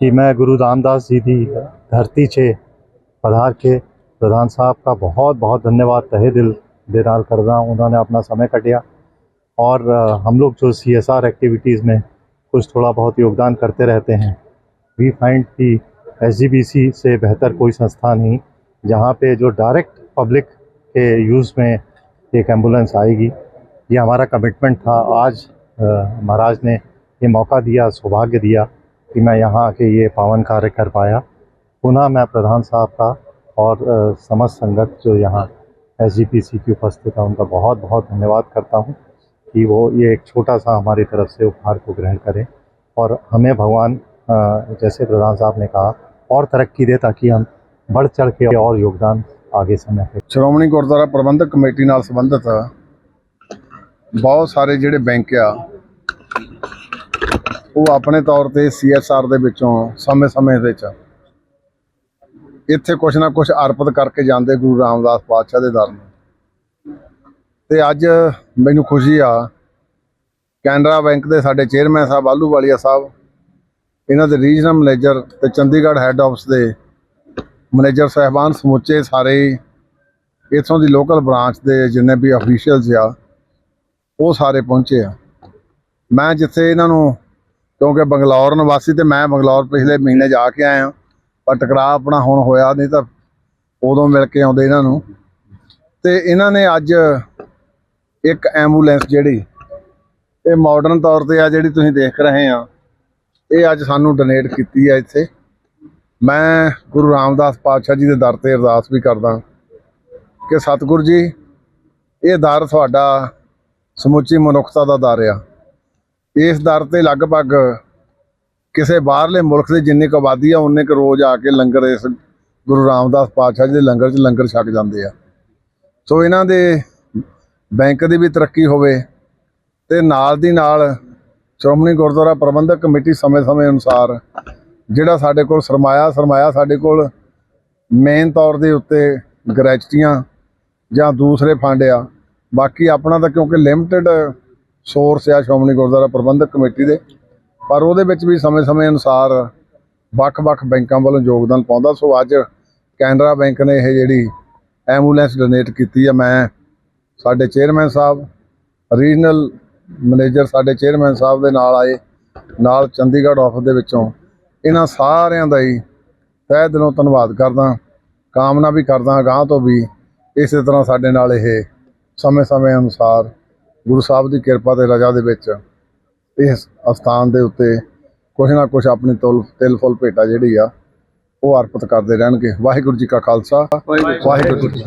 कि मैं गुरु रामदास जी की धरती से पधार के प्रधान साहब का बहुत बहुत धन्यवाद। तहे दिल दे कर रहा हूँ। उन्होंने अपना समय कटिया और हम लोग जो सी एस आर एक्टिविटीज़ में कुछ थोड़ा बहुत योगदान करते रहते हैं वी फाइंड कि एस जी बी सी से बेहतर कोई संस्था नहीं, जहाँ पे जो डायरेक्ट पब्लिक के यूज़ में एक एंबुलेंस आएगी। ये हमारा कमिटमेंट था। आज महाराज ने ये मौका दिया, सौभाग्य दिया। कि मैं यहाँ आके ये पावन कार्य कर पाया पुनः मैं प्रधान साहब का और अ, समस्त संगत जो यहाँ एस की उपस्थित है उनका बहुत बहुत धन्यवाद करता हूँ कि वो ये एक छोटा सा हमारी तरफ से उपहार को ग्रहण करें और हमें भगवान अ, जैसे प्रधान साहब ने कहा और तरक्की दे ताकि हम बढ़ चढ़ के और योगदान आगे समय पे ਸ਼੍ਰੋਮਣੀ ਗੁਰਦੁਆਰਾ ਪ੍ਰਬੰਧਕ ਕਮੇਟੀ ਨਾਲ ਸੰਬੰਧਿਤ ਬਹੁਤ ਸਾਰੇ ਜਿਹੜੇ ਬੈਂਕ ਆ ਉਹ ਆਪਣੇ ਤੌਰ ਤੇ ਸੀਐਸਆਰ ਦੇ ਵਿੱਚੋਂ ਸਮੇਂ-ਸਮੇਂ ਵਿੱਚ ਇੱਥੇ ਕੁਛ ਨਾ ਕੁਛ ਅਰਪਿਤ ਕਰਕੇ ਜਾਂਦੇ ਗੁਰੂ ਰਾਮਦਾਸ ਪਾਤਸ਼ਾਹ ਦੇ ਦਰ ਨੂੰ। ਤੇ ਅੱਜ ਮੈਨੂੰ ਖੁਸ਼ੀ ਆ, ਕੈਨਰਾ ਬੈਂਕ ਦੇ ਸਾਡੇ ਚੇਅਰਮੈਨ ਸਾਹਿਬ ਆਲੂਵਾਲੀਆ ਸਾਹਿਬ, ਇਹਨਾਂ ਦੇ ਰੀਜਨਲ ਮੈਨੇਜਰ ਤੇ ਚੰਡੀਗੜ੍ਹ ਹੈੱਡ ਆਫਿਸ ਦੇ ਮੈਨੇਜਰ ਸਾਹਿਬਾਨ ਸਮੁੱਚੇ ਸਾਰੇ ਹੀ ਇੱਥੋਂ ਦੀ ਲੋਕਲ ਬ੍ਰਾਂਚ ਦੇ ਜਿੰਨੇ ਵੀ ਅਫੀਸ਼ੀਅਲਸ ਆ, ਉਹ ਸਾਰੇ ਪਹੁੰਚੇ ਆ। ਮੈਂ ਜਿੱਥੇ ਇਹਨਾਂ ਨੂੰ ਕਿਉਂਕਿ ਬੰਗਲੌਰ ਨਿਵਾਸੀ ਤੇ ਮੈਂ ਬੰਗਲੌਰ ਪਿਛਲੇ ਮਹੀਨੇ ਜਾ ਕੇ ਆਇਆ ਪਰ ਟਕਰਾਅ ਆਪਣਾ ਹੁਣ ਹੋਇਆ ਨਹੀਂ ਤਾਂ ਉਦੋਂ ਮਿਲ ਕੇ ਆਉਂਦੇ ਇਹਨਾਂ ਨੂੰ। ਤੇ ਇਹਨਾਂ ਨੇ ਅੱਜ ਇੱਕ ਐਂਬੂਲੈਂਸ ਜਿਹੜੀ, ਇਹ ਮਾਡਰਨ ਤੌਰ ਤੇ ਆ ਜਿਹੜੀ ਤੁਸੀਂ ਦੇਖ ਰਹੇ ਆ ਇਹ ਅੱਜ ਸਾਨੂੰ ਡੋਨੇਟ ਕੀਤੀ ਆ ਇੱਥੇ। ਮੈਂ ਗੁਰੂ ਰਾਮਦਾਸ ਪਾਤਸ਼ਾਹ ਜੀ ਦੇ ਦਰ ਤੇ ਅਰਦਾਸ ਵੀ ਕਰਦਾ ਕਿ ਸਤਿਗੁਰੂ ਜੀ, ਇਹ ਦਰ ਤੁਹਾਡਾ ਸਮੁੱਚੀ ਮਨੁੱਖਤਾ ਦਾ ਦਰ ਆ। ਇਸ ਦਰ ਤੇ ਲਗਭਗ ਕਿਸੇ ਬਾਹਰਲੇ ਮੁਲਕ ਦੀ ਜਿੰਨੀ ਕੁ ਆਬਾਦੀ ਆ ਉਨੇ ਕੁ ਰੋਜ਼ ਆ ਕੇ ਲੰਗਰ ਇਸ ਗੁਰੂ ਰਾਮਦਾਸ ਪਾਤਸ਼ਾਹ ਜੀ ਦੇ ਲੰਗਰ 'ਚ ਲੰਗਰ ਛਕ ਜਾਂਦੇ ਆ। ਸੋ ਇਹਨਾਂ ਦੇ ਬੈਂਕ ਦੀ ਵੀ ਤਰੱਕੀ ਹੋਵੇ ਤੇ ਨਾਲ ਦੀ ਨਾਲ ਸ਼੍ਰੋਮਣੀ ਗੁਰਦੁਆਰਾ ਪ੍ਰਬੰਧਕ ਕਮੇਟੀ ਸਮੇਂ-ਸਮੇਂ ਅਨੁਸਾਰ ਜਿਹੜਾ ਸਾਡੇ ਕੋਲ ਸਰਮਾਇਆ ਸਰਮਾਇਆ ਸਾਡੇ ਕੋਲ ਮੇਨ ਤੌਰ ਦੇ ਉੱਤੇ ਗ੍ਰੈਚੁਟੀਆਂ ਜਾਂ ਦੂਸਰੇ ਫੰਡ ਆ। ਬਾਕੀ ਆਪਣਾ ਤਾਂ ਕਿਉਂਕਿ ਲਿਮਟਿਡ ਸੋਰਸ ਆ ਸ਼੍ਰੋਮਣੀ ਗੁਰਦੁਆਰਾ ਪ੍ਰਬੰਧਕ ਕਮੇਟੀ ਦੇ, ਪਰ ਉਹਦੇ ਵਿੱਚ ਵੀ ਸਮੇਂ-ਸਮੇਂ ਅਨੁਸਾਰ ਵੱਖ-ਵੱਖ ਬੈਂਕਾਂ ਵੱਲੋਂ ਯੋਗਦਾਨ ਪਾਉਂਦਾ। ਸੋ ਅੱਜ ਕੈਨਰਾ ਬੈਂਕ ਨੇ ਇਹ ਜਿਹੜੀ ਐਂਬੂਲੈਂਸ ਡੋਨੇਟ ਕੀਤੀ ਆ, ਮੈਂ ਸਾਡੇ ਚੇਅਰਮੈਨ ਸਾਹਿਬ, ਰੀਜਨਲ ਮੈਨੇਜਰ ਸਾਡੇ ਚੇਅਰਮੈਨ ਸਾਹਿਬ ਦੇ ਨਾਲ ਆਏ, ਨਾਲ ਚੰਡੀਗੜ੍ਹ ਆਫਿਸ ਦੇ ਵਿੱਚੋਂ। ਇਹਨਾਂ ਸਾਰਿਆਂ ਦਾ ਹੀ ਤਹਿ ਦਿਲੋਂ ਧੰਨਵਾਦ ਕਰਦਾ, ਕਾਮਨਾ ਵੀ ਕਰਦਾ ਗਾਂ ਤੋਂ ਵੀ ਇਸੇ ਤਰ੍ਹਾਂ ਸਾਡੇ ਨਾਲ ਇਹ ਸਮੇਂ-ਸਮੇਂ ਅਨੁਸਾਰ ਗੁਰੂ ਸਾਹਿਬ ਦੀ ਕਿਰਪਾ ਤੇ ਰਜਾ ਦੇ ਵਿੱਚ ਇਸ ਅਸਥਾਨ ਦੇ ਉੱਤੇ ਕੁਛ ਨਾ ਕੁਛ ਆਪਣੀ ਤੁਲ ਤਿਲ ਫੁੱਲ ਭੇਟਾ ਜਿਹੜੀ ਆ ਉਹ ਅਰਪਿਤ ਕਰਦੇ ਰਹਿਣਗੇ। ਵਾਹਿਗੁਰੂ ਜੀ ਕਾ ਖਾਲਸਾ ਵਾਹਿਗੁਰੂ ਜੀ